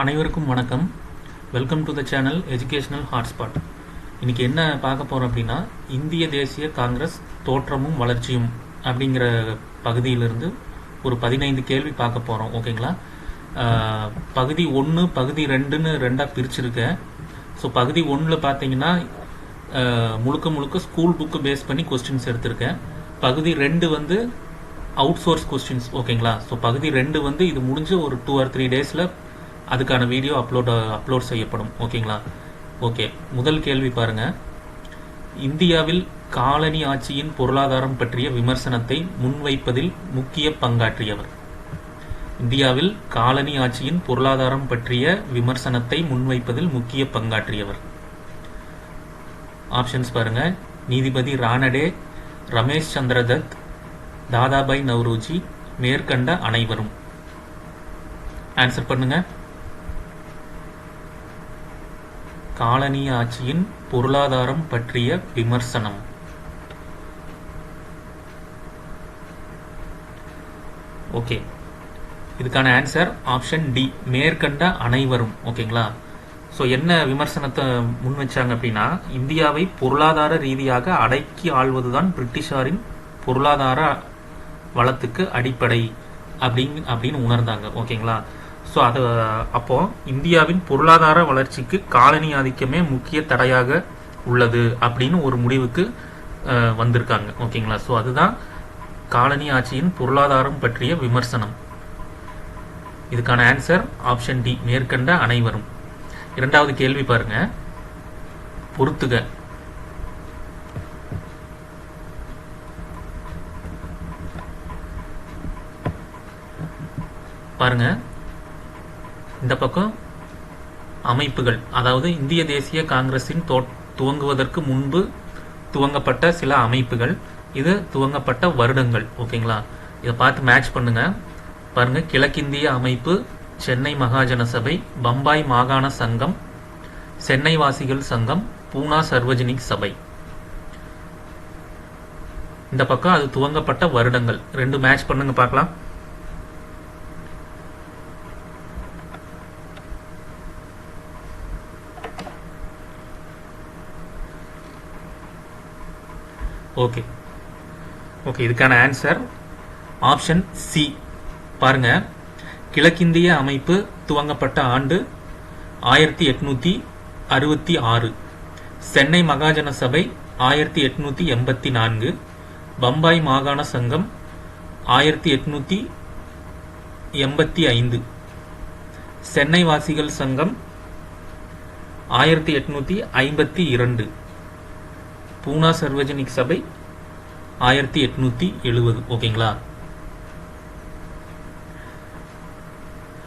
அனைவருக்கும் வணக்கம். Welcome to the channel educational hotspot இன்னைக்கு என்ன பார்க்க போகிறோம் அப்படின்னா இந்திய தேசிய காங்கிரஸ் தோற்றமும் வளர்ச்சியும் அப்படிங்கிற பகுதியிலிருந்து ஒரு பதினைந்து கேள்வி பார்க்க போகிறோம் ஓகேங்களா? பகுதி ஒன்று பகுதி ரெண்டுன்னு ரெண்டாக பிரிச்சிருக்கேன். ஸோ பகுதி ஒன்றில் பார்த்தீங்கன்னா முழுக்க முழுக்க ஸ்கூல் புக்கு பேஸ் பண்ணி கொஸ்டின்ஸ் எடுத்திருக்கேன். பகுதி ரெண்டு வந்து அவுட் சோர்ஸ் கொஸ்டின்ஸ் ஓகேங்களா? ஸோ பகுதி ரெண்டு வந்து இது முடிஞ்சு ஒரு டூ ஆர் த்ரீ டேஸில் அதுக்கான வீடியோ அப்லோட் அப்லோட் செய்யப்படும். ஓகேங்களா ஓகே முதல் கேள்வி பாருங்க. இந்தியாவில் காலனி ஆட்சியின் பொருளாதாரம் பற்றிய விமர்சனத்தை முன்வைப்பதில் முக்கிய பங்காற்றியவர். இந்தியாவில் காலனி ஆட்சியின் பொருளாதாரம் பற்றிய விமர்சனத்தை முன்வைப்பதில் முக்கிய பங்காற்றியவர். ஆப்ஷன்ஸ் பாருங்க. நீதிபதி ரானடே ரமேஷ் சந்திர தத் தாதாபாய் நவ்ரோஜி மேற்கண்ட அனைவரும். ஆன்சர் பண்ணுங்க. காலனி ஆட்சியின் பொருளாதாரம் பற்றிய விமர்சனம். ஓகே. இதுக்கான ஆன்சர் ஆப்ஷன் டி. மேற்கண்ட அனைவரும். ஓகேங்களா? ஸோ என்ன விமர்சனத்தை முன் வச்சாங்க அப்படின்னா இந்தியாவை பொருளாதார ரீதியாக அடக்கி ஆள்வதுதான் பிரிட்டிஷாரின் பொருளாதார வளத்துக்கு அடிப்படை அப்படிங் அப்படின்னு உணர்ந்தாங்க. ஓகேங்களா? ஸோ அது அப்போ இந்தியாவின் பொருளாதார வளர்ச்சிக்கு காலனி ஆதிக்கமே முக்கிய தடையாக உள்ளது அப்படின்னு ஒரு முடிவுக்கு வந்திருக்காங்க. ஓகேங்களா? ஸோ அதுதான் காலனி ஆட்சியின் பொருளாதாரம் பற்றிய விமர்சனம். இதுக்கான ஆன்சர் ஆப்ஷன் டி மேற்கண்ட அனைவரும். இரண்டாவது கேள்வி பாருங்க. பொறுத்துக. பாருங்க. இந்த பக்கம் அமைப்புகள் அதாவது இந்திய தேசிய காங்கிரஸின் தோ- துவங்குவதற்கு முன்பு துவங்கப்பட்ட சில அமைப்புகள் இது துவங்கப்பட்ட வருடங்கள் ஓகேங்களா? இதை பார்த்து மேட்ச் பண்ணுங்க. பாருங்க கிழக்கிந்திய அமைப்பு சென்னை மகாஜன சபை பம்பாய் மாகாண சங்கம் சென்னை வாசிகள் சங்கம் பூனா சர்வஜனிக் சபை. இந்த பக்கம் அது துவங்கப்பட்ட வருடங்கள். ரெண்டு மேட்ச் பண்ணுங்க பார்க்கலாம். ஓகே ஓகே இதுக்கான ஆன்சர் ஆப்ஷன் சி பாருங்க. கிழக்கிந்திய அமைப்பு துவங்கப்பட்ட ஆண்டு ஆயிரத்தி எட்நூத்தி அறுபத்தி ஆறு. சென்னை மகாஜன சபை ஆயிரத்தி எட்நூத்தி எண்பத்தி நான்கு. பம்பாய் மாகாண சங்கம் ஆயிரத்தி எட்நூத்தி எண்பத்தி ஐந்து. சென்னை வாசிகள் சங்கம் ஆயிரத்தி எட்நூத்தி ஐம்பத்தி இரண்டு. பூனா சர்வஜனிக் சபை ஆயிரத்தி எட்நூத்தி எழுபது ஓகேங்களா?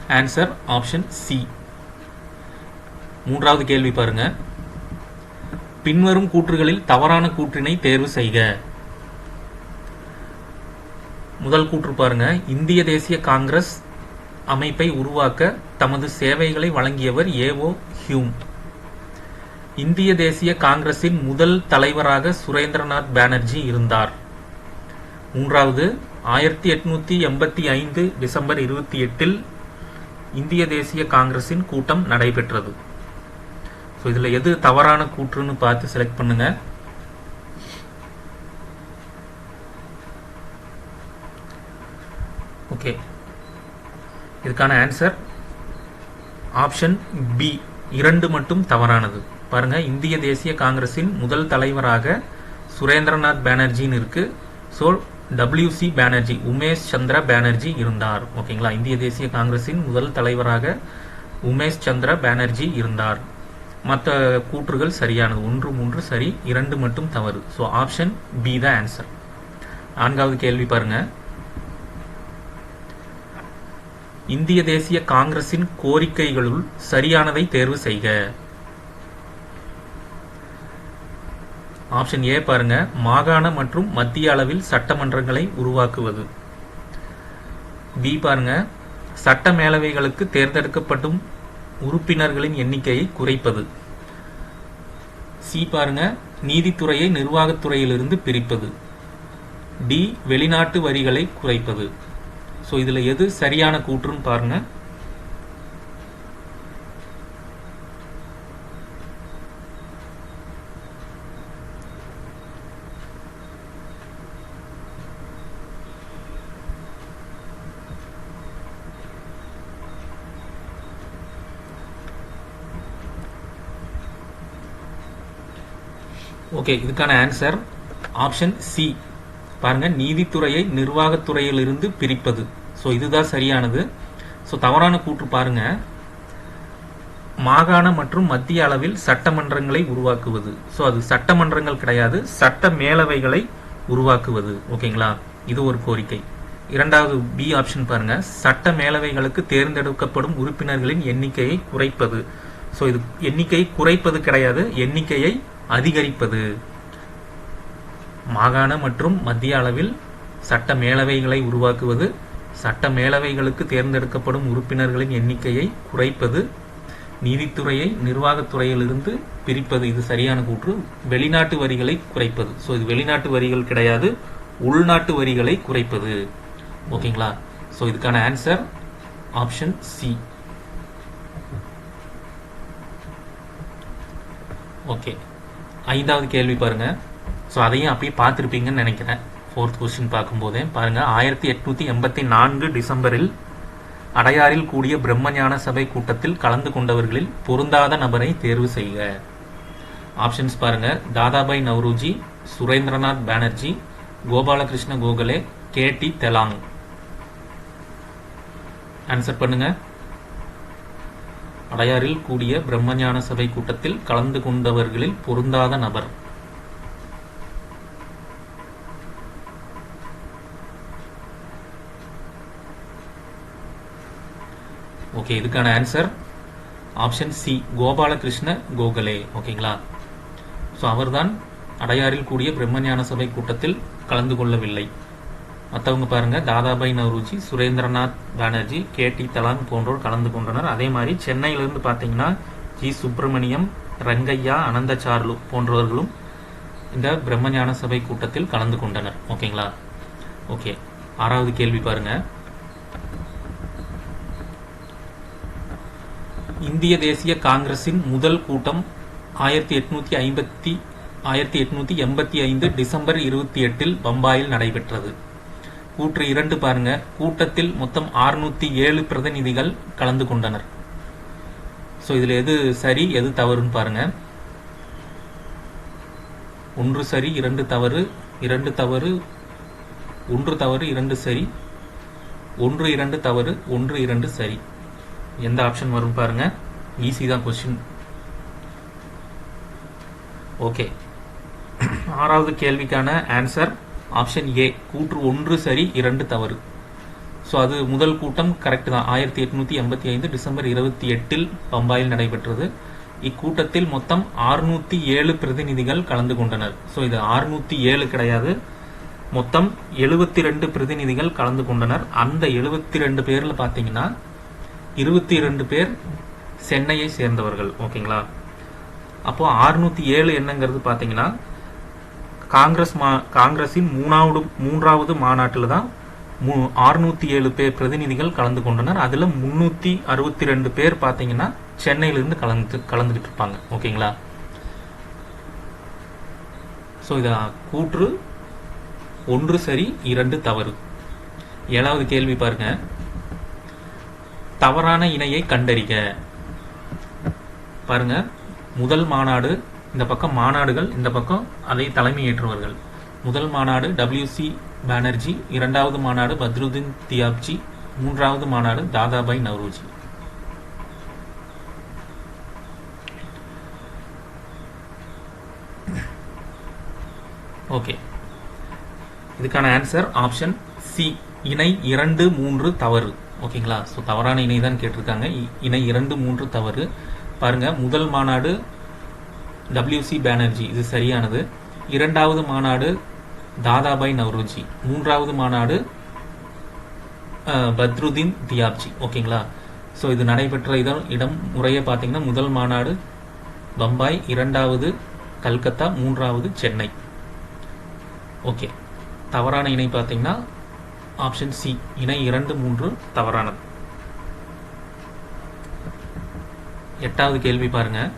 ஆன்சர் ஆப்ஷன் சி மூன்றாவது கேள்வி பாருங்க. பின்வரும் கூற்றுகளில் தவறான கூற்றினை தேர்வு செய்க. முதல் கூற்று பாருங்க. இந்திய தேசிய காங்கிரஸ் அமைப்பை உருவாக்க தமது சேவைகளை வழங்கியவர் ஏஓ ஹியூம். இந்திய தேசிய காங்கிரசின் முதல் தலைவராக சுரேந்திரநாத் பானர்ஜி இருந்தார். மூன்றாவது ஆயிரத்தி எட்நூத்தி எண்பத்தி ஐந்து டிசம்பர் இருபத்தி எட்டில் இந்திய தேசிய காங்கிரசின் கூட்டம் நடைபெற்றது. ஸோ இதில் எது தவறான கூற்றுன்னு பார்த்து செலக்ட் பண்ணுங்க. ஓகே இதுக்கான ஆன்சர் ஆப்ஷன் பி இரண்டு மட்டும் தவறானது. பாருங்க இந்திய தேசிய காங்கிரஸின் முதல் தலைவராக சுரேந்திரநாத் பானர்ஜின்னு இருக்கு. So W C Banerjee Umesh Chandra Banerjee இருந்தார். ஓகேங்களா? இந்திய தேசிய காங்கிரஸின் முதல் தலைவராக உமேஷ் சந்திர பானர்ஜி இருந்தார். மற்ற கூற்றுகள் சரியானது. ஒன்று மூன்று சரி இரண்டு மட்டும் தவறு. So option B the answer நான்காவது கேள்வி பாருங்க. இந்திய தேசிய காங்கிரசின் கோரிக்கைகளுள் சரியானதை தேர்வு செய்க. ஆப்ஷன் ஏ பாருங்க. மாகாண மற்றும் மத்திய அளவில் சட்டமன்றங்களை உருவாக்குவது. பி பாருங்க. சட்ட மேலவைகளுக்கு தேர்ந்தெடுக்கப்படும் உறுப்பினர்களின் எண்ணிக்கையை குறைப்பது. சி பாருங்க. நீதித்துறையை நிர்வாகத்துறையிலிருந்து பிரிப்பது. டி வெளிநாட்டு வரிகளை குறைப்பது. ஸோ இதில் எது சரியான கூற்றுன்னு பாருங்கள் ஓகே இதுக்கான ஆன்சர் ஆப்ஷன் சி பாருங்க நீதித்துறையை நிர்வாகத்துறையிலிருந்து பிரிப்பது. ஸோ இதுதான் சரியானது. ஸோ தவறான கூற்று பாருங்க. மாகாண மற்றும் மத்திய அளவில் சட்டமன்றங்களை உருவாக்குவது. ஸோ அது சட்டமன்றங்கள் கிடையாது சட்ட மேலவைகளை உருவாக்குவது. ஓகேங்களா இது ஒரு கோரிக்கை. இரண்டாவது பி ஆப்ஷன் பாருங்க. சட்ட மேலவைகளுக்கு தேர்ந்தெடுக்கப்படும் உறுப்பினர்களின் எண்ணிக்கையை குறைப்பது. ஸோ இது எண்ணிக்கையை குறைப்பது கிடையாது எண்ணிக்கையை அதிகரிப்பது. மாகாண மற்றும் மத்திய அளவில் சட்ட மேலவைகளை உருவாக்குவது சட்ட மேலவைகளுக்கு தேர்ந்தெடுக்கப்படும் உறுப்பினர்களின் எண்ணிக்கையை குறைப்பது நீதித்துறையை நிர்வாகத்துறையிலிருந்து பிரிப்பது இது சரியான கூற்று. வெளிநாட்டு வரிகளை குறைப்பது. ஸோ இது வெளிநாட்டு வரிகள் கிடையாது உள்நாட்டு வரிகளை குறைப்பது. ஓகேங்களா? ஸோ இதுக்கான ஆன்சர் ஆப்ஷன் சி ஓகே ஐந்தாவது கேள்வி பாருங்க. ஸோ அதையும் அப்படியே பார்த்துருப்பீங்கன்னு நினைக்கிறேன். ஃபோர்த் கொஸ்டின் பார்க்கும்போதே பாருங்க. ஆயிரத்தி எட்நூத்தி எண்பத்தி நான்கு டிசம்பரில் அடையாறில் கூடிய பிரம்மஞான சபை கூட்டத்தில் கலந்து கொண்டவர்களில் பொருந்தாத நபரை தேர்வு செய்க. ஆப்ஷன்ஸ் பாருங்க. Dadabhai Naoroji Surendranath Banerjee Gopalakrishna Gokhale K T Telang. Answer பண்ணுங்க. அடையாறில் கூடிய பிரம்மஞான சபை கூட்டத்தில் கலந்து கொண்டவர்களில் பொருந்தாத நபர். ஓகே இதுக்கான answer option C Gopalakrishna Gokhale. ஓகேங்களா ஸோ அவர்தான் அடையாறில் கூடிய பிரம்மஞான சபை கூட்டத்தில் கலந்து கொள்ளவில்லை. மற்றவங்க பாருங்கள் தாதாபாய் நவ்ருஜி சுரேந்திரநாத் பானர்ஜி கே டி தலாங் போன்றோர் கலந்து கொண்டனர். அதே மாதிரி சென்னையிலிருந்து பார்த்தீங்கன்னா ஜி சுப்பிரமணியம் ரங்கையா அனந்தசார்லு போன்றவர்களும் இந்த பிரம்மஞான சபை கூட்டத்தில் கலந்து கொண்டனர். ஓகேங்களா? ஓகே. ஆறாவது கேள்வி பாருங்க. இந்திய தேசிய காங்கிரஸின் முதல் கூட்டம் ஆயிரத்தி எட்நூத்தி ஐம்பத்தி ஆயிரத்தி எட்நூத்தி எண்பத்தி ஐந்து டிசம்பர் இருபத்தி எட்டில் பம்பாயில் நடைபெற்றது. கூற்று இரண்டு பாருங்க. கூட்டத்தில் மொத்தம் ஆறுநூத்தி ஏழு பிரதிநிதிகள் கலந்து கொண்டனர். ஸோ இதில் எது சரி எது தவறுன்னு பாருங்க. ஒன்று சரி இரண்டு தவறு இரண்டு தவறு ஒன்று தவறு இரண்டு சரி. ஒன்று இரண்டு தவறு ஒன்று இரண்டு சரி. எந்த ஆப்ஷன் வரும் பாருங்க. ஈஸி தான் கொஸ்டின் ஓகே ஆறாவது கேள்விக்கான ஆன்சர் ஆப்ஷன் ஏ கூற்று ஒன்று சரி இரண்டு தவறு. ஸோ அது முதல் கூட்டம் கரெக்ட் தான். ஆயிரத்தி எட்நூத்தி எண்பத்தி ஐந்து டிசம்பர் இருபத்தி எட்டில் பம்பாயில் நடைபெற்றது. இக்கூட்டத்தில் மொத்தம் ஆறுநூத்தி ஏழு பிரதிநிதிகள் கலந்து கொண்டனர். ஸோ இது ஆறுநூத்தி ஏழு கிடையாது. மொத்தம் எழுபத்தி ரெண்டு பிரதிநிதிகள் கலந்து கொண்டனர். அந்த எழுபத்தி ரெண்டு பேர்ல பாத்தீங்கன்னா இருபத்தி இரண்டு பேர் சென்னையை சேர்ந்தவர்கள். ஓகேங்களா அப்போ ஆறுநூத்தி ஏழு என்னங்கிறது பாத்தீங்கன்னா காங்கிரஸ் மா காங்கிரஸின் மூணாவது மூன்றாவது மாநாட்டில் தான் மூ ஆறுநூத்தி ஏழு பேர் பிரதிநிதிகள் கலந்து கொண்டனர். அதுல முன்னூத்தி அறுபத்தி ரெண்டு பேர் பார்த்தீங்கன்னா சென்னையிலிருந்து கலந்து கலந்துகிட்டு இருப்பாங்க ஓகேங்களா? ஸோ இதை கூற்று ஒன்று சரி இரண்டு தவறு. ஏழாவது கேள்வி பாருங்க. தவறான இணையை கண்டறிக. பாருங்க முதல் மாநாடு இந்த பக்கம் மாநாடுகள் இந்த பக்கம் அதை தலைமையேற்றுவர்கள். முதல் மாநாடு டபிள்யூசி பானர்ஜி இரண்டாவது மாநாடு பத்ருதீன் தியாப்ஜி மூன்றாவது மாநாடு தாதாபாய் நவ்ரோஜி. ஓகே. இதுக்கான ஆன்சர் ஆப்ஷன் சி இணை இரண்டு மூன்று தவறு. ஓகேங்களா? ஸோ தவறான இணை தான் கேட்டிருக்காங்க. இ- இணை இரண்டு மூன்று தவறு. பாருங்க முதல் மாநாடு டபிள்யூசி பேனர்ஜி இது சரியானது. இரண்டாவது மாநாடு தாதாபாய் நவ்ரோஜி. மூன்றாவது மாநாடு பத்ருதீன் தியாப்ஜி. ஓகேங்களா? ஸோ இது நடைபெற்ற இடம் இடம் முறையை பார்த்தீங்கன்னா முதல் மாநாடு பம்பாய் இரண்டாவது கல்கத்தா மூன்றாவது சென்னை. ஓகே. தவறான இணை பார்த்தீங்கன்னா ஆப்ஷன் சி. இணை இரண்டு மூன்று தவறானது. எட்டாவது கேள்வி பாருங்கள்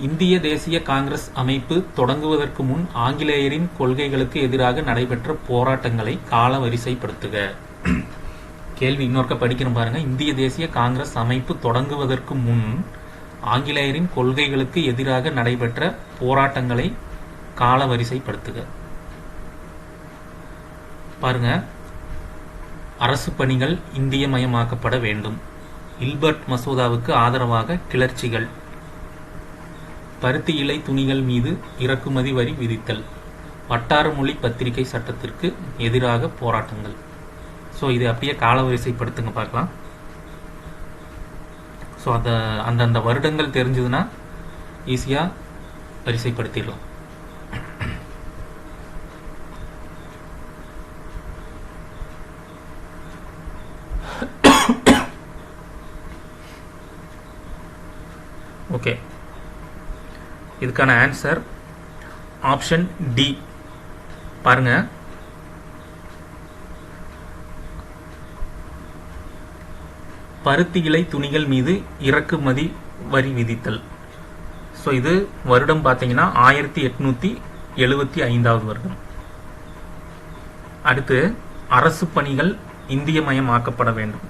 இந்திய தேசிய காங்கிரஸ் அமைப்பு தொடங்குவதற்கு முன் ஆங்கிலேயரின் கொள்கைகளுக்கு எதிராக நடைபெற்ற போராட்டங்களை கால வரிசைப்படுத்துக கேள்வி இன்னொருக்க படிக்கிறோம் பாருங்க. இந்திய தேசிய காங்கிரஸ் அமைப்பு தொடங்குவதற்கு முன் ஆங்கிலேயரின் கொள்கைகளுக்கு எதிராக நடைபெற்ற போராட்டங்களை காலவரிசைப்படுத்துக. பாருங்க. அரசு பணிகள் இந்தியமயமாக்கப்பட வேண்டும். இல்பர்ட் மசோதாவுக்கு ஆதரவாக கிளர்ச்சிகள். பருத்தி இலை துணிகள் மீது இறக்குமதி வரி விதித்தல். வட்டார மொழி பத்திரிகை சட்டத்திற்கு எதிராக போராட்டங்கள். ஸோ இது அப்படியே காலவரிசைப்படுத்துங்க பார்க்கலாம். ஸோ அந்த அந்தந்த வருடங்கள் தெரிஞ்சதுன்னா ஈஸியாக வரிசைப்படுத்திடலாம் ஓகே இதுக்கான ஆன்சர் ஆப்ஷன் டி பாருங்க. பருத்தி இலை துணிகள் மீது இறக்குமதி வரி விதித்தல். ஸோ இது வருடம் பார்த்தீங்கன்னா ஆயிரத்தி எட்நூத்தி எழுபத்தி ஐந்தாவது வருடம். அடுத்து அரசு பணிகள் இந்தியமயமாக்கப்பட வேண்டும்.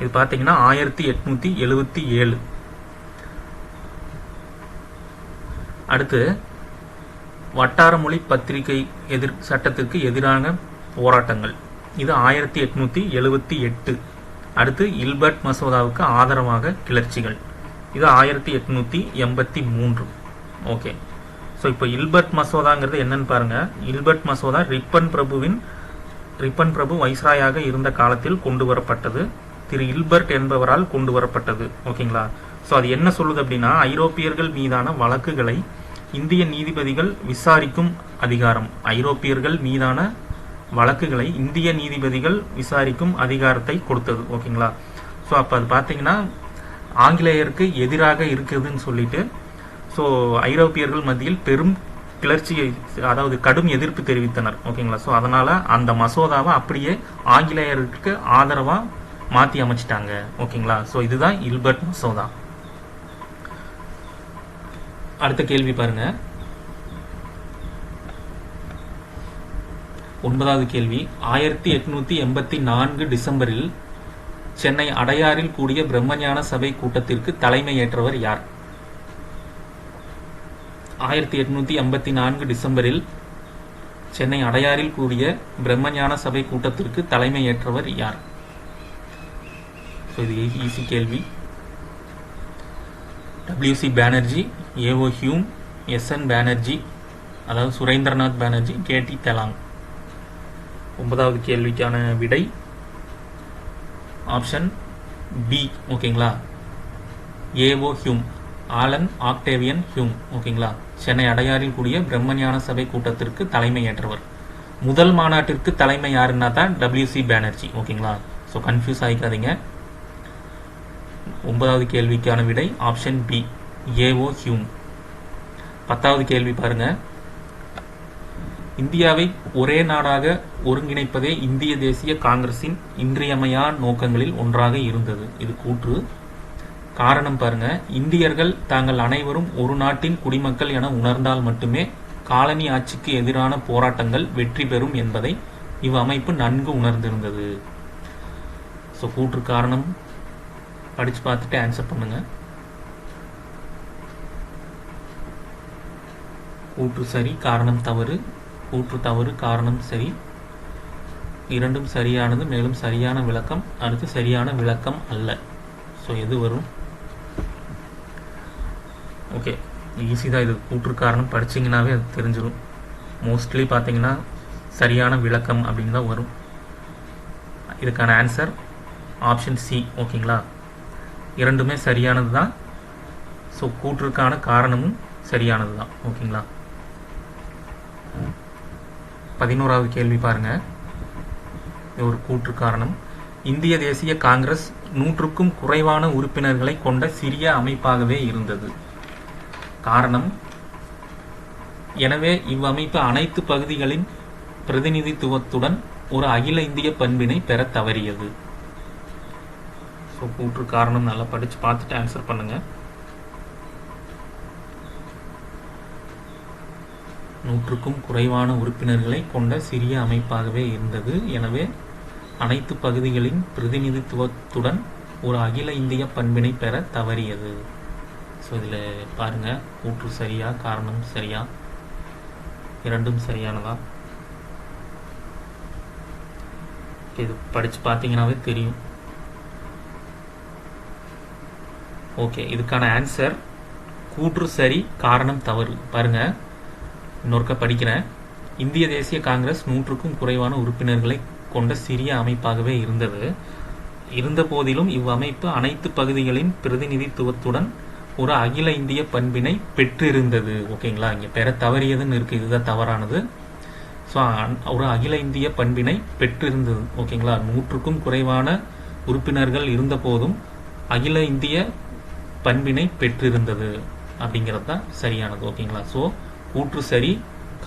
இது பார்த்தீங்கன்னா ஆயிரத்தி எட்நூத்தி எழுபத்தி ஏழு. அடுத்து வட்டார மொழி பத்திரிகை எதிர் சட்டத்திற்கு எதிரான போராட்டங்கள். இது ஆயிரத்தி எட்நூத்தி எழுபத்தி எட்டு. அடுத்து இல்பர்ட் மசோதாவுக்கு ஆதரவாக கிளர்ச்சிகள். இது ஆயிரத்தி எட்நூத்தி எண்பத்தி மூன்று. ஓகே. ஸோ இப்போ இல்பர்ட் மசோதாங்கிறது என்னன்னு பாருங்க. இல்பர்ட் மசோதா ரிப்பன் பிரபுவின் ரிப்பன் பிரபு வைஸ்ராயாக இருந்த காலத்தில் கொண்டு வரப்பட்டது. திரு இல்பர்ட் என்பவரால் கொண்டு வரப்பட்டது. ஓகேங்களா? ஸோ அது என்ன சொல்லுது அப்படின்னா ஐரோப்பியர்கள் மீதான வழக்குகளை இந்திய நீதிபதிகள் விசாரிக்கும் அதிகாரம். ஐரோப்பியர்கள் மீதான வழக்குகளை இந்திய நீதிபதிகள் விசாரிக்கும் அதிகாரத்தை கொடுத்தது. ஓகேங்களா ஸோ அப்போ அது பார்த்தீங்கன்னா ஆங்கிலேயருக்கு எதிராக இருக்குதுன்னு சொல்லிட்டு ஸோ ஐரோப்பியர்கள் மத்தியில் பெரும் கிளர்ச்சியை அதாவது கடும் எதிர்ப்பு தெரிவித்தனர். ஓகேங்களா ஸோ அதனால் அந்த மசோதாவை அப்படியே ஆங்கிலேயருக்கு ஆதரவாக மாற்றி அமைச்சிட்டாங்க. ஓகேங்களா ஸோ இதுதான் இல்பர்ட் மசோதா. அடுத்த கேள்வி பாருங்க. ஒன்பதாவது கேள்வி. ஆயிரத்தி எட்நூத்தி எண்பத்தி நான்கு டிசம்பரில் சென்னை அடையாறில் கூடிய பிரம்மஞான சபை கூட்டத்திற்கு தலைமையேற்றவர் யார்? ஆயிரத்தி எட்நூத்தி எண்பத்தி நான்கு டிசம்பரில் சென்னை அடையாறில் கூடிய பிரம்மஞான சபை கூட்டத்திற்கு தலைமையேற்றவர் யார்? ஸோ இது ஈஸி கேள்வி. W C Banerjee A O Hume S N Banerjee அதாவது சுரேந்திரநாத் பானர்ஜி கேடி தெலாங் ஒன்பதாவது கேள்விக்கான விடை. ஆப்ஷன் பி ஓகேங்களா? A O Hume Allan Octavian Hume ஓகேங்களா? சென்னை அடையாறில் கூடிய பிரம்மஞான சபை கூட்டத்திற்கு தலைமை ஏற்றவர் முதல் மாநாட்டிற்கு தலைமை யாருன்னா தான் டபிள்யூசி பேனர்ஜி ஓகேங்களா? ஸோ கன்ஃபியூஸ் ஆகிக்காதீங்க ஒன்பதாவது கேள்விக்கான விடை ஆப்ஷன் பி ஏஓ ஹியூம் பத்தாவது கேள்வி பாருங்க. இந்தியாவை ஒரே நாடாக ஒருங்கிணைப்பதே இந்திய தேசிய காங்கிரசின் இன்றியமையா நோக்கங்களில் ஒன்றாக இருந்தது. இது கூற்று. காரணம் பாருங்க. இந்தியர்கள் தாங்கள் அனைவரும் ஒரு நாட்டின் குடிமக்கள் என உணர்ந்தால் மட்டுமே காலனி ஆட்சிக்கு எதிரான போராட்டங்கள் வெற்றி பெறும் என்பதை இவ்வமைப்பு நன்கு உணர்ந்திருந்தது. ஸோ கூற்று காரணம். படித்து பார்த்துட்டு ஆன்சர் பண்ணுங்கள் கூற்று சரி காரணம் தவறு. கூற்று தவறு காரணம் சரி. இரண்டும் சரியானது மேலும் சரியான விளக்கம். அடுத்து சரியான விளக்கம் அல்ல. ஸோ எது வரும்? ஓகே ஈஸி தான் இது. கூற்று காரணம் படிச்சிங்கனாவே அது தெரிஞ்சிடும் மோஸ்ட்லி பார்த்தீங்கன்னா சரியான விளக்கம் அப்படின்னு தான் வரும். இதுக்கான ஆன்சர் ஆப்ஷன் சி ஓகேங்களா இரண்டுமே சரியானது தான் ஸோ கூற்றுக்கான காரணமும் சரியானது தான் ஓகேங்களா? பதினோராவது கேள்வி பாருங்க. இது ஒரு கூற்று காரணம். இந்திய தேசிய காங்கிரஸ் நூற்றுக்கும் குறைவான உறுப்பினர்களை கொண்ட சிறிய அமைப்பாகவே இருந்தது. காரணம் எனவே இவ்வமைப்பு அனைத்து பகுதிகளின் பிரதிநிதித்துவத்துடன் ஒரு அகில இந்திய பண்பினை பெற தவறியது. ஸோ கூற்று காரணம் நல்லா படித்து பார்த்துட்டு ஆன்சர் பண்ணுங்கள் நூற்றுக்கும் குறைவான உறுப்பினர்களை கொண்ட சிறிய அமைப்பாகவே இருந்தது. எனவே அனைத்து பகுதிகளின் பிரதிநிதித்துவத்துடன் ஒரு அகில இந்திய பண்பினை பெற தவறியது. ஸோ இதில் பாருங்கள் கூற்று சரியா காரணம் சரியா? இரண்டும் சரியானதா? இது படித்து பார்த்தீங்கன்னாவே தெரியும். ஓகே இதுக்கான ஆன்சர் கூற்று சரி காரணம் தவறு. பாருங்க இன்னொருக்க படிக்கிறேன். இந்திய தேசிய காங்கிரஸ் நூற்றுக்கும் குறைவான உறுப்பினர்களை கொண்ட சிறிய அமைப்பாகவே இருந்தது. இருந்த போதிலும் இவ்வமைப்பு அனைத்து பகுதிகளின் பிரதிநிதித்துவத்துடன் ஒரு அகில இந்திய பண்பினை பெற்றிருந்தது. ஓகேங்களா இங்கே பெற தவறியதுன்னு இருக்குது இதுதான் தவறானது. ஸோ ஒரு அகில இந்திய பண்பினை பெற்றிருந்தது. ஓகேங்களா நூற்றுக்கும் குறைவான உறுப்பினர்கள் இருந்த போதும் அகில இந்திய பண்பினை பெற்றிருந்தது அப்படிங்கிறது தான் சரியானது ஓகேங்களா? ஸோ கூற்று சரி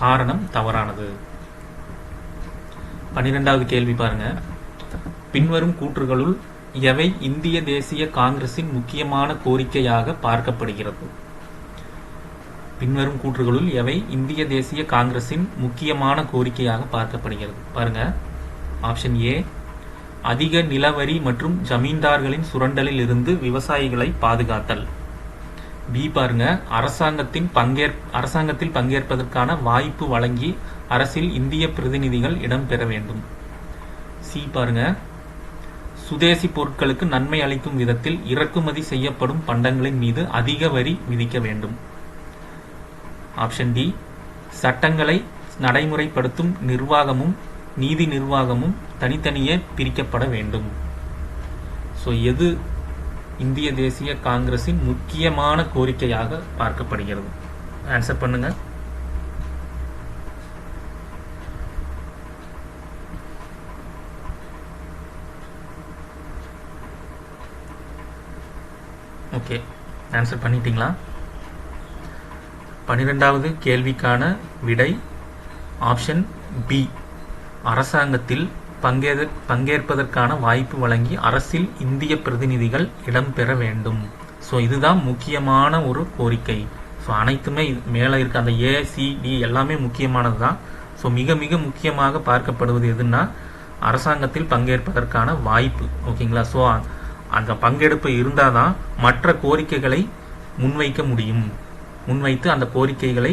காரணம் தவறானது. பன்னிரெண்டாவது கேள்வி பாருங்க. பின்வரும் கூற்றுகளுள் எவை இந்திய தேசிய காங்கிரசின் முக்கியமான கோரிக்கையாக பார்க்கப்படுகிறது? பின்வரும் கூற்றுகளுள் எவை இந்திய தேசிய காங்கிரசின் முக்கியமான கோரிக்கையாக பார்க்கப்படுகிறது? பாருங்க. ஆப்ஷன் ஏ அதிக நிலவரி மற்றும் ஜமீன்தார்களின் சுரண்டலில் இருந்து விவசாயிகளை பாதுகாத்தல். பி பாருங்க. அரசாங்கத்தின் பங்கேற் அரசாங்கத்தில் பங்கேற்பதற்கான வாய்ப்பு வழங்கி அரசில் இந்திய பிரதிநிதிகள் இடம்பெற வேண்டும். சி பாருங்க. சுதேசி பொருட்களுக்கு நன்மை அளிக்கும் விதத்தில் இறக்குமதி செய்யப்படும் பண்டங்களின் மீது அதிக வரி விதிக்க வேண்டும். ஆப்ஷன் டி சட்டங்களை நடைமுறைப்படுத்தும் நிர்வாகமும் நீதி நிர்வாகமும் தனித்தனியே பிரிக்கப்பட வேண்டும். ஸோ எது இந்திய தேசிய காங்கிரஸின் முக்கியமான கோரிக்கையாக பார்க்கப்படுகிறது? ஆன்சர் பண்ணுங்க. ஓகே ஆன்சர் பண்ணிட்டீங்களா? பன்னிரெண்டாவது கேள்விக்கான விடை ஆப்ஷன் பி அரசாங்கத்தில் பங்கே பங்கேற்பதற்கான வாய்ப்பு வழங்கி அரசில் இந்திய பிரதிநிதிகள் இடம்பெற வேண்டும். ஸோ இதுதான் முக்கியமான ஒரு கோரிக்கை. ஸோ அனைத்துமே மேலே இருக்க அந்த ஏசிடி எல்லாமே முக்கியமானது தான் ஸோ மிக மிக முக்கியமாக பார்க்கப்படுவது எதுன்னா அரசாங்கத்தில் பங்கேற்பதற்கான வாய்ப்பு. ஓகேங்களா? ஸோ அந்த பங்கெடுப்பு இருந்தால் தான் மற்ற கோரிக்கைகளை முன்வைக்க முடியும். முன்வைத்து அந்த கோரிக்கைகளை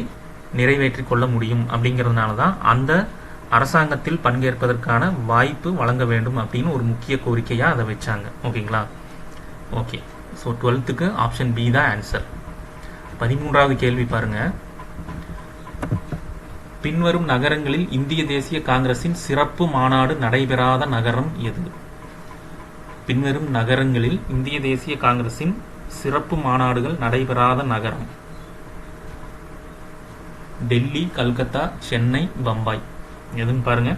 நிறைவேற்றி கொள்ள முடியும். அப்படிங்கிறதுனால தான் அந்த அரசாங்கத்தில் பங்கேற்பதற்கான வாய்ப்பு வழங்க வேண்டும் அப்படின்னு ஒரு முக்கிய கோரிக்கையாக அதை வச்சாங்க. ஓகேங்களா? ஓகே. ஸோ டுவெல்த்துக்கு ஆப்ஷன் பி தான் ஆன்சர் பதிமூன்றாவது கேள்வி பாருங்க. பின்வரும் நகரங்களில் இந்திய தேசிய காங்கிரசின் சிறப்பு மாநாடு நடைபெறாத நகரம் எது? பின்வரும் நகரங்களில் இந்திய தேசிய காங்கிரசின் சிறப்பு மாநாடுகள் நடைபெறாத நகரம். டெல்லி கல்கத்தா சென்னை பம்பாய். எதுன்னு பாருங்க.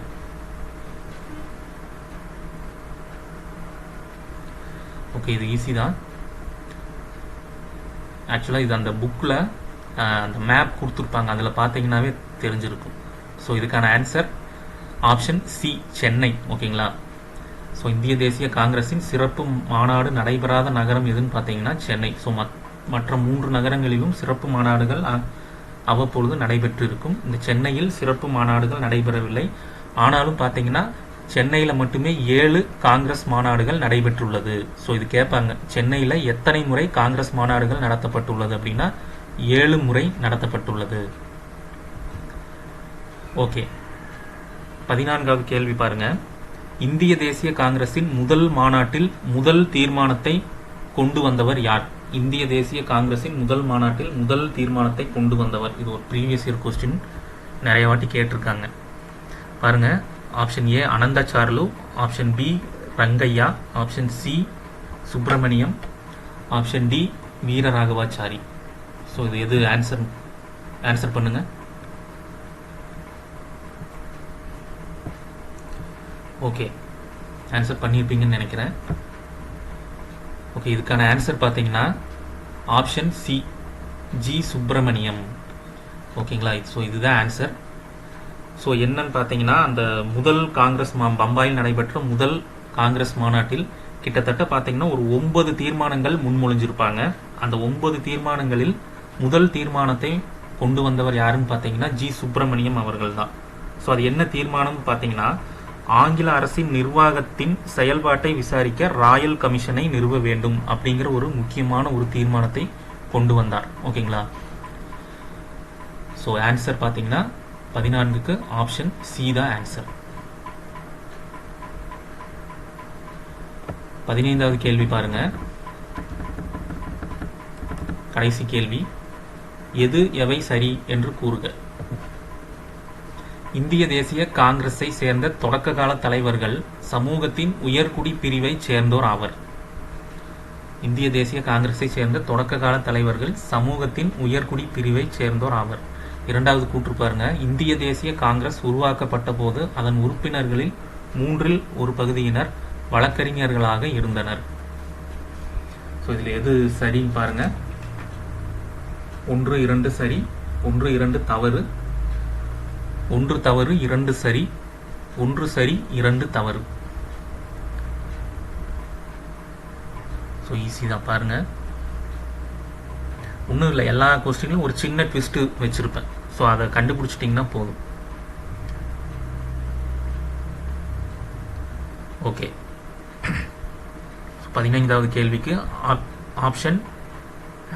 ஓகே இது ஈஸி தான். ஆக்சுவலாக இது அந்த புக்கில் அந்த மேப் கொடுத்துருப்பாங்க. அதில் பார்த்தீங்கன்னாவே தெரிஞ்சிருக்கும். ஸோ இதுக்கான ஆன்சர் ஆப்ஷன் சி சென்னை. ஓகேங்களா ஸோ இந்திய தேசிய காங்கிரஸின் சிறப்பு மாநாடு நடைபெறாத நகரம் எதுன்னு பார்த்தீங்கன்னா சென்னை. ஸோ மற்ற மூன்று நகரங்களிலும் சிறப்பு மாநாடுகள் அவ்வப்பொழுது நடைபெற்று இருக்கும் இந்த சென்னையில் சிறப்பு மாநாடுகள் நடைபெறவில்லை. ஆனாலும் பார்த்தீங்கன்னா சென்னையில் மட்டுமே ஏழு காங்கிரஸ் மாநாடுகள் நடைபெற்றுள்ளது. ஸோ இது கேட்பாங்க சென்னையில் எத்தனை முறை காங்கிரஸ் மாநாடுகள் நடத்தப்பட்டுள்ளது அப்படின்னா ஏழு முறை நடத்தப்பட்டுள்ளது. ஓகே பதினான்காவது கேள்வி பாருங்க. இந்திய தேசிய காங்கிரசின் முதல் மாநாட்டில் முதல் தீர்மானத்தை கொண்டு வந்தவர் யார்? இந்திய தேசிய காங்கிரஸின் முதல் மாநாட்டில் முதல் தீர்மானத்தை கொண்டு வந்தவர். இது ஒரு ப்ரீவியஸ் இயர் கொஸ்டின் நிறைய வாட்டி கேட்டிருக்காங்க. பாருங்க. Option A Ananthacharlu option B Rangaiah option C Subramaniam option D Veeraraghavachari so இது எது ஆன்சர் ஆன்சர் பண்ணுங்க. ஓகே ஆன்சர் பண்ணியிருப்பீங்கன்னு நினைக்கிறேன். ஓகே இதுக்கான ஆன்சர் பார்த்தீங்கன்னா ஆப்ஷன் சி ஜி சுப்பிரமணியம். ஓகேங்களா ஸோ இதுதான் ஆன்சர் ஸோ என்னன்னு பார்த்தீங்கன்னா அந்த முதல் காங்கிரஸ் மா பம்பாயில் நடைபெற்ற முதல் காங்கிரஸ் மாநாட்டில் கிட்டத்தட்ட பார்த்தீங்கன்னா ஒரு ஒன்பது தீர்மானங்கள் முன்மொழிஞ்சிருப்பாங்க. அந்த ஒன்பது தீர்மானங்களில் முதல் தீர்மானத்தை கொண்டு வந்தவர் யாருன்னு பார்த்தீங்கன்னா ஜி சுப்பிரமணியம் அவர்கள் தான் ஸோ அது என்ன தீர்மானம்னு பார்த்தீங்கன்னா ஆங்கில அரசின் நிர்வாகத்தின் செயல்பாட்டை விசாரிக்க ராயல் கமிஷனை நிறுவ வேண்டும் அப்படிங்கிற ஒரு முக்கியமான ஒரு தீர்மானத்தை கொண்டு வந்தார். ஓகேங்களா? ஸோ ஆன்சர் பார்த்தீங்கன்னா பதினான்குக்கு ஆப்ஷன் சி தான் ஆன்சர் பதினைந்தாவது கேள்வி பாருங்க. கடைசி கேள்வி. எது எவை சரி என்று கூறுக. இந்திய தேசிய காங்கிரஸை சேர்ந்த தொடக்ககால தலைவர்கள் சமூகத்தின் உயர்குடி பிரிவை சேர்ந்தோர் ஆவர். இந்திய தேசிய காங்கிரஸை சேர்ந்த தொடக்ககால தலைவர்கள் சமூகத்தின் உயர்குடி பிரிவை சேர்ந்தோர் ஆவர். இரண்டாவது கூற்று பாருங்க. இந்திய தேசிய காங்கிரஸ் உருவாக்கப்பட்ட போது அதன் உறுப்பினர்களில் மூன்றில் ஒரு பகுதியினர் வழக்கறிஞர்களாக இருந்தனர். ஸோ இதில் எது சரின்னு பாருங்க. ஒன்று இரண்டு சரி ஒன்று இரண்டு தவறு ஒன்று தவறு இரண்டு சரி. ஒன்று சரி இரண்டு தவறு. ஸோ ஈஸி தான். பாருங்க. ஒன்றும் இல்லை. எல்லா கொஸ்டின்லையும் ஒரு சின்ன ட்விஸ்ட்டு வச்சுருப்பேன். ஸோ அதை கண்டுபிடிச்சிட்டிங்கன்னா போதும். ஓகே பதினைந்தாவது கேள்விக்கு ஆப்ஷன்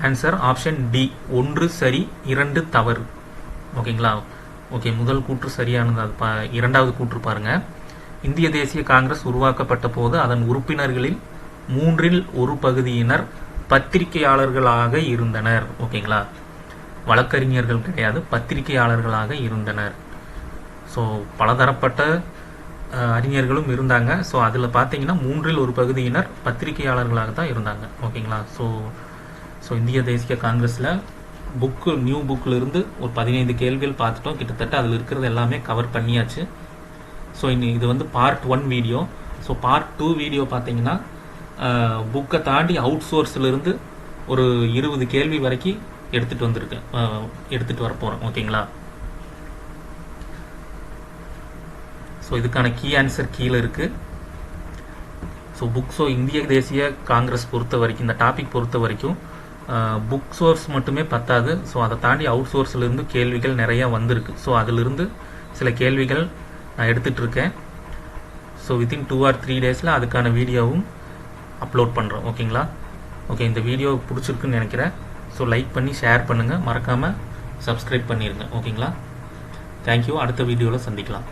ஆன்சர் ஆப்ஷன் டி ஒன்று சரி இரண்டு தவறு. ஓகேங்களா ஓகே முதல் கூற்று சரியானது. அது பா இரண்டாவது கூற்று பாருங்க. இந்திய தேசிய காங்கிரஸ் உருவாக்கப்பட்ட போது அதன் உறுப்பினர்களில் மூன்றில் ஒரு பகுதியினர் பத்திரிகையாளர்களாக இருந்தனர். ஓகேங்களா? வழக்கறிஞர்கள் கிடையாது பத்திரிகையாளர்களாக இருந்தனர். ஸோ பலதரப்பட்ட அறிஞர்களும் இருந்தாங்க. ஸோ அதில் பார்த்தீங்கன்னா மூன்றில் ஒரு பகுதியினர் பத்திரிகையாளர்களாக தான் இருந்தாங்க. ஓகேங்களா? ஸோ ஸோ இந்திய தேசிய காங்கிரஸில் புக்கு நியூ புக்கிலிருந்து ஒரு பதினைந்து கேள்விகள் பார்த்துட்டோம். கிட்டத்தட்ட அதில் இருக்கிறது எல்லாமே கவர் பண்ணியாச்சு. ஸோ இனி இது வந்து part one video so part two video பார்த்தீங்கன்னா புக்கை தாண்டி அவுட் சோர்ஸ்லேருந்து ஒரு இருபது கேள்வி வரைக்கும் எடுத்துகிட்டு வந்திருக்கேன். எடுத்துகிட்டு வர போகிறேன் ஓகேங்களா ஸோ இதுக்கான கீ ஆன்சர் கீழே இருக்குது ஸோ புக் ஸோ இந்திய தேசிய காங்கிரஸ் பொறுத்த வரைக்கும் இந்த டாபிக் பொறுத்த வரைக்கும் புக் சோர்ஸ் மட்டுமே பத்தாது. ஸோ அதை தாண்டி அவுட் சோர்ஸ்லேருந்து கேள்விகள் நிறையா வந்திருக்கு. ஸோ அதிலிருந்து சில கேள்விகள் நான் எடுத்துகிட்டு இருக்கேன் so within two or three டேஸில் அதுக்கான வீடியோவும் அப்லோட் பண்ணுறோம் ஓகேங்களா ஓகே இந்த வீடியோ பிடிச்சிருக்குன்னு நினைக்கிறேன். ஸோ லைக் பண்ணி ஷேர் பண்ணுங்கள் மறக்காமல் சப்ஸ்கிரைப் பண்ணிடுங்க ஓகேங்களா தேங்க்யூ அடுத்த வீடியோவில் சந்திக்கலாம்.